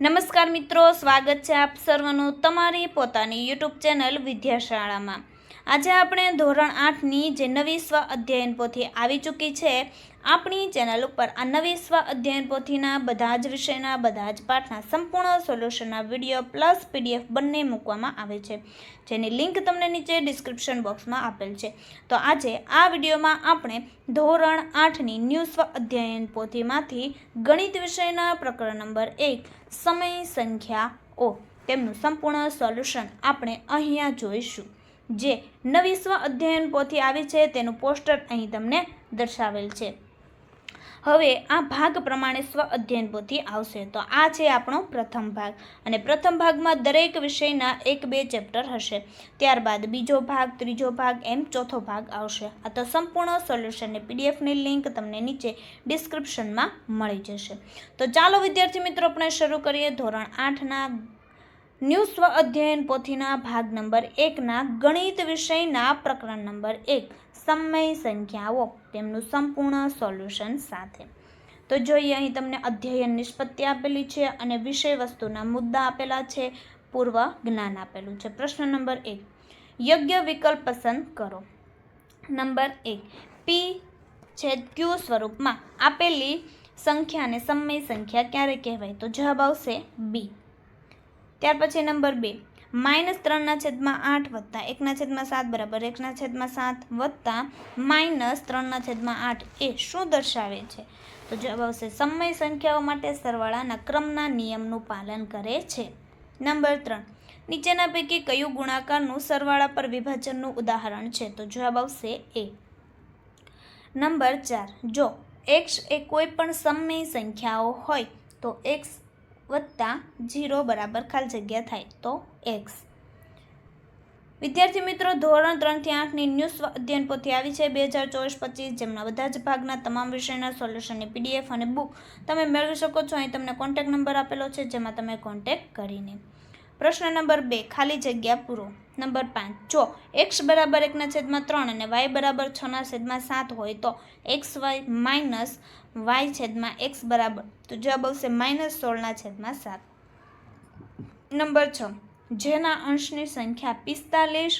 નમસ્કાર મિત્રો, સ્વાગત છે આપ સર્વનું તમારી પોતાની યુટ્યુબ ચેનલ વિદ્યાશાળામાં. આજે આપણે ધોરણ આઠની જે નવી સ્વ અધ્યયન પોથી આવી ચૂકી છે આપણી ચેનલ ઉપર આ નવી સ્વ અધ્યયન પોથીના, બધા જ વિષયના, બધા જ પાઠના સંપૂર્ણ સોલ્યુશનના વીડિયો પ્લસ પીડીએફ બંને મૂકવામાં આવે છે. જેની લિંક તમને નીચે ડિસ્ક્રિપ્શન બોક્સમાં આપેલ છે. તો આજે આ વિડીયોમાં આપણે ધોરણ આઠની ન્યૂ સ્વ અધ્યયન પોથીમાંથી ગણિત વિષયના પ્રકરણ નંબર એક, સમય સંખ્યાઓ તેમનું સંપૂર્ણ સોલ્યુશન આપણે અહીંયા જોઈશું. જે નવી સ્વ અધ્યયન પોથી આવી છે, તેનું પોસ્ટર અહીં તમને દર્શાવેલ છે. હવે આ ભાગ પ્રમાણે સ્વ અધ્યયન પોથી આવશે. તો આ છે આપણો પ્રથમ ભાગ. અને પ્રથમ ભાગમાં દરેક વિષયના એક બે ચેપ્ટર હશે. ત્યારબાદ બીજો ભાગ, ત્રીજો ભાગ, એમ ચોથો ભાગ આવશે. આ તો સંપૂર્ણ સોલ્યુશનની પીડીએફની લિંક તમને નીચે ડિસ્ક્રિપ્શનમાં મળી જશે. તો ચાલો વિદ્યાર્થી મિત્રો, આપણે શરૂ કરીએ ધોરણ આઠના ન્યૂ સ્વ અધ્યયન પોથીના ભાગ નંબર એકના ગણિત વિષયના પ્રકરણ નંબર એક, સમય સંખ્યાઓ, તેમનું સંપૂર્ણ સોલ્યુશન સાથે. તો જોઈએ, અહીં તમને અધ્યયન નિષ્પત્તિ આપેલી છે અને વિષય વસ્તુના મુદ્દા આપેલા છે, પૂર્વ જ્ઞાન આપેલું છે. પ્રશ્ન નંબર એક, યોગ્ય વિકલ્પ પસંદ કરો. નંબર એક પી છેદ ક્યુ સ્વરૂપમાં આપેલી સંખ્યાને સમય સંખ્યા ક્યારે કહેવાય? તો જવાબ આવશે બી ત્યાર પછી નંબર બે. માઇનસ ત્રણના છેદમાં આઠ વત્તા એકના છેદમાં સાત બરાબર એકના છેદમાં સાત વત્તા માઇનસ ત્રણના છેદમાં આઠ એ શું દર્શાવે છે? તો જવાબ આવશે, સમય સંખ્યાઓ માટે સરવાળાના ક્રમના નિયમનું પાલન કરે છે. નંબર ત્રણ. નીચેના પૈકી કયું ગુણાકારનું સરવાળા પર વિભાજનનું ઉદાહરણ છે? તો જવાબ આવશે એ. નંબર ચાર. જો એક્સ એ કોઈ પણ સમય સંખ્યાઓ હોય, તો એક્સ વત્તા જીરો બરાબર ખાલી જગ્યા થાય તો એક્સ વિદ્યાર્થી મિત્રો, ધોરણ ત્રણથી આઠની ન્યૂઝ અધ્યયન પોથી આવી છે. બે હજાર ચોવીસ પચીસ જેમના બધા જ ભાગના તમામ વિષયના સોલ્યુશનની પીડીએફ અને બુક તમે મેળવી શકો છો. અહીં તમને કોન્ટેક નંબર આપેલો છે, જેમાં તમે કોન્ટેક કરીને પ્રશ્ન નંબર બે, ખાલી જગ્યા પૂરો. નંબર પાંચ, જો એક્સ બરાબર એકના છેદમાં ત્રણ અને વાય બરાબર છના છેદમાં સાત હોય તો એક્સ વાય માઇનસ વાય છેદમાં એક્સ બરાબર. તો જવાબ આવશે માઇનસ સોળના છેદમાં સાત. નંબર છ, જેના અંશની સંખ્યા પિસ્તાલીસ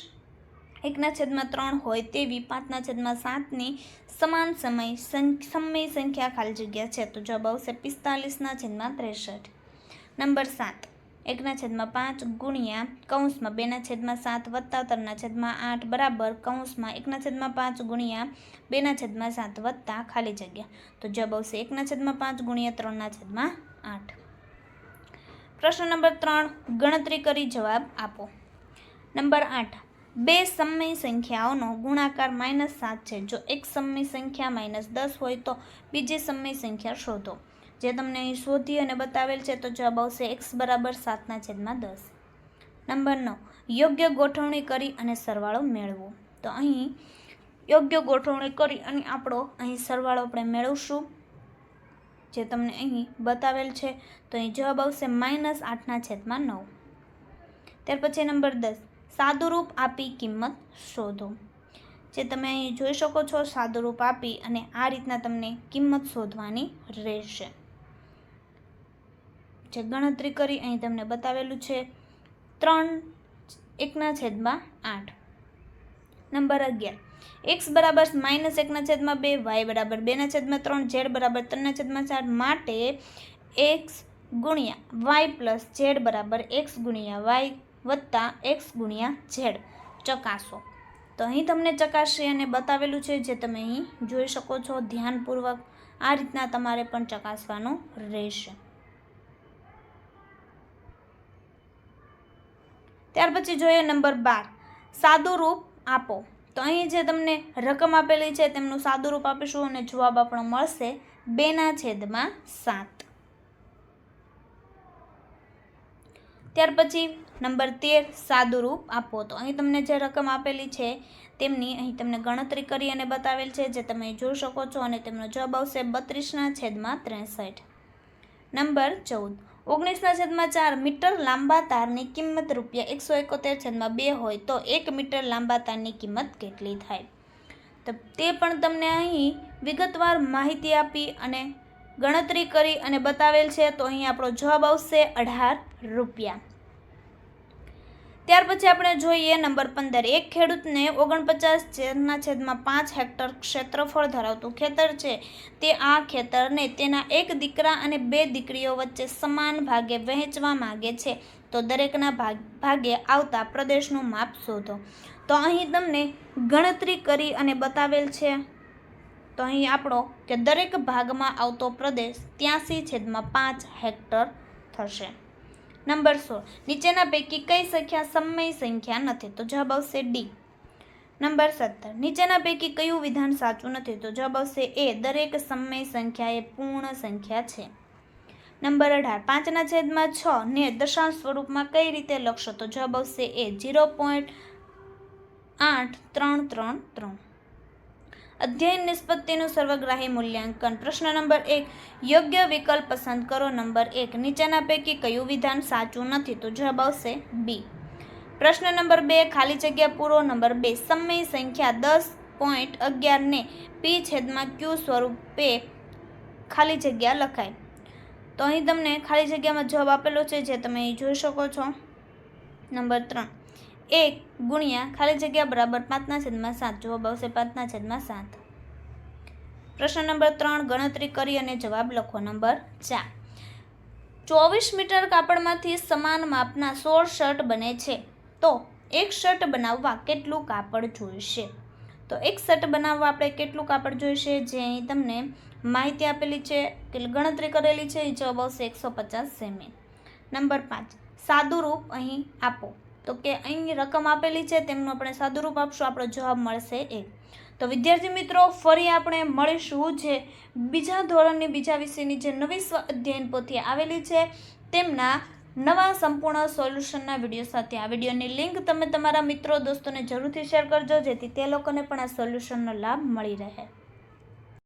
એકના છેદમાં ત્રણ હોય તેવી પાંચના છેદમાં સાતની સમાન સમય સમય સંખ્યા ખાલી જગ્યા છે. તો જવાબ આવશે પિસ્તાલીસના છેદમાં ત્રેસઠ. નંબર સાત એકના છેદમાં પાંચ ગુણ્યા કૌંસમાં બેના છેદમાં સાત વત્તા ત્રણના છેદમાં આઠ બરાબર કૌંસમાં એકના છેદમાં પાંચ ગુણ્યા બેના છેદમાં સાત વત્તા ખાલી જગ્યા. તો જવાબ આવશે એકના છેદમાં પાંચ ગુણ્યા ત્રણના છેદમાં આઠ. પ્રશ્ન નંબર ત્રણ, ગણતરી કરી જવાબ આપો. નંબર આઠ, બે સમય સંખ્યાઓનો ગુણાકાર માઇનસ સાત છે. જો એક સમય સંખ્યા માઇનસ દસ હોય તો બીજી સમય સંખ્યા શોધો. જે તમને અહીં શોધી અને બતાવેલ છે, તો જવાબ આવશે એક્સ બરાબર સાતના છેદમાં દસ. નંબર નવ, યોગ્ય ગોઠવણી કરી અને સરવાળો મેળવો. તો અહીં યોગ્ય ગોઠવણી કરી અને આપણો અહીં સરવાળો આપણે મેળવશું. જે તમને અહીં બતાવેલ છે, તો અહીં જવાબ આવશે માઇનસ આઠના છેદમાં નવ. ત્યાર પછી નંબર દસ, સાદુરૂપ આપી કિંમત શોધો. જે તમે અહીં જોઈ શકો છો, સાદુરૂપ આપી અને આ રીતના તમને કિંમત શોધવાની રહેશે. જે ગણતરી કરી અહીં તમને બતાવેલું છે ત્રણ, એકના છેદમાં આઠ. નંબર અગિયાર. એક્સ બરાબર માઇનસ એકના છેદમાં બે, વાય બરાબર બેના છેદમાં ત્રણ, ઝેડ બરાબર ત્રણના છેદમાં ચાર. માટે એક્સ ગુણ્યા વાય પ્લસ ઝેડ બરાબર એક્સ ગુણ્યા વાય વત્તા એક્સ ગુણ્યા ઝેડ. ચકાસો. તો અહીં તમને ચકાસી અને બતાવેલું છે જે તમે અહીં જોઈ શકો છો. ધ્યાનપૂર્વક આ રીતના તમારે પણ ચકાસવાનું રહેશે. ત્યાર પછી જોઈએ નંબર બાર. સાદું રૂપ આપો. તો અહીં જે તમને રકમ આપેલી છે તેમનું સાદું રૂપ આપીશું અને જવાબ આપણો મળશે બેના છેદમાં સાત. ત્યાર પછી નંબર તેર, સાદું રૂપ આપો. તો અહીં તમને જે રકમ આપેલી છે તેમની અહીં તમને ગણતરી કરી અને બતાવેલ છે, જે તમે જોઈ શકો છો અને તેમનો જવાબ આવશે બત્રીસના છેદમાં ત્રેસઠ. નંબર ચૌદ. ઓગણીસના છેદમાં ચાર મીટર લાંબા તારની કિંમત રૂપિયા એકસો એકોતેર છેદમાં બે હોય તો એક મીટર લાંબા તારની કિંમત કેટલી થાય? તો તે પણ તમને અહીં વિગતવાર માહિતી આપી અને ગણતરી કરી અને બતાવેલ છે. તો અહીં આપણો જવાબ આવશે અઢાર રૂપિયા. ત્યાર પછી આપણે જોઈએ નંબર પંદર. એક ખેડૂતને ઓગણપચાસ છેદના છેદમાં પાંચ હેક્ટર ક્ષેત્રફળ ધરાવતું ખેતર છે. તે આ ખેતરને તેના એક દીકરા અને બે દીકરીઓ વચ્ચે સમાન ભાગે વહેંચવા માગે છે. તો દરેકના ભાગ, ભાગે આવતા પ્રદેશનું માપ શોધો. તો અહીં તમને ગણતરી કરી અને બતાવેલ છે. તો અહીં આપણો કે દરેક ભાગમાં આવતો પ્રદેશ ત્યાંસી છેદમાં પાંચ હેક્ટર થશે. નંબર સોળ. નીચેના પૈકી કઈ સંખ્યા સમય સંખ્યા નથી? તો જવાબ આવશે ડી. નંબર સત્તર. નીચેના પૈકી કયું વિધાન સાચું નથી? તો જવાબ આવશે એ. દરેક સમય સંખ્યા એ પૂર્ણ સંખ્યા છે. નંબર અઢાર. પાંચના છેદમાં છ ને દશાંશ સ્વરૂપમાં કઈ રીતે લખશો? તો જવાબ આવશે એ. ઝીરો પોઈન્ટ આઠ ત્રણ ત્રણ ત્રણ. અધ્યયન નિષ્પત્તિનું સર્વગ્રાહી મૂલ્યાંકન. પ્રશ્ન નંબર એક, યોગ્ય વિકલ્પ પસંદ કરો. નંબર એક, નીચેના પૈકી કયું વિધાન સાચું નથી? તો જવાબ આવશે બી. પ્રશ્ન નંબર બે, ખાલી જગ્યા પૂરો. નંબર બે, સમય સંખ્યા દસ પોઈન્ટ અગિયારને પી છેદમાં ક્યુ સ્વરૂપે ખાલી જગ્યા લખાય. તો અહીં તમને ખાલી જગ્યામાં જવાબ આપેલો છે, જે તમે જોઈ શકો છો. નંબર ત્રણ એક ગુણ્યા ખાલી જગ્યા બરાબર પાંચના છેદમાં સાત. જવાબ આવશે પાંચના છેદમાં સાત. પ્રશ્ન નંબર ત્રણ, ગણતરી કરી અને જવાબ લખો. નંબર ચાર. ચોવીસ મીટર કાપડમાંથી સમાન માપના સોળ શર્ટ બને છે. તો એક શર્ટ બનાવવા કેટલું કાપડ જોઈશે? તો એક શર્ટ બનાવવા આપણે કેટલું કાપડ જોઈશે? જે અહીં તમને માહિતી આપેલી છે, કે ગણતરી કરેલી છે. એ જવાબ આવશે એકસો પચાસ સેમી. નંબર પાંચ. સાદું રૂપ અહીં આપો. તો કે અહીં રકમ આપેલી છે, તેમનું આપણે સાદુરૂપ આપશું, આપણો જવાબ મળશે એ. તો વિદ્યાર્થી મિત્રો, ફરી આપણે મળીશું જે બીજા ધોરણની બીજા વિષયની જે નવી સ્વ અધ્યયન પોથી આવેલી છે, તેમના નવા સંપૂર્ણ સોલ્યુશનના વીડિયો સાથે. આ વિડીયોની લિંક તમે તમારા મિત્રો, દોસ્તોને જરૂરથી શેર કરજો, જેથી તે લોકોને પણ આ સોલ્યુશનનો લાભ મળી રહે.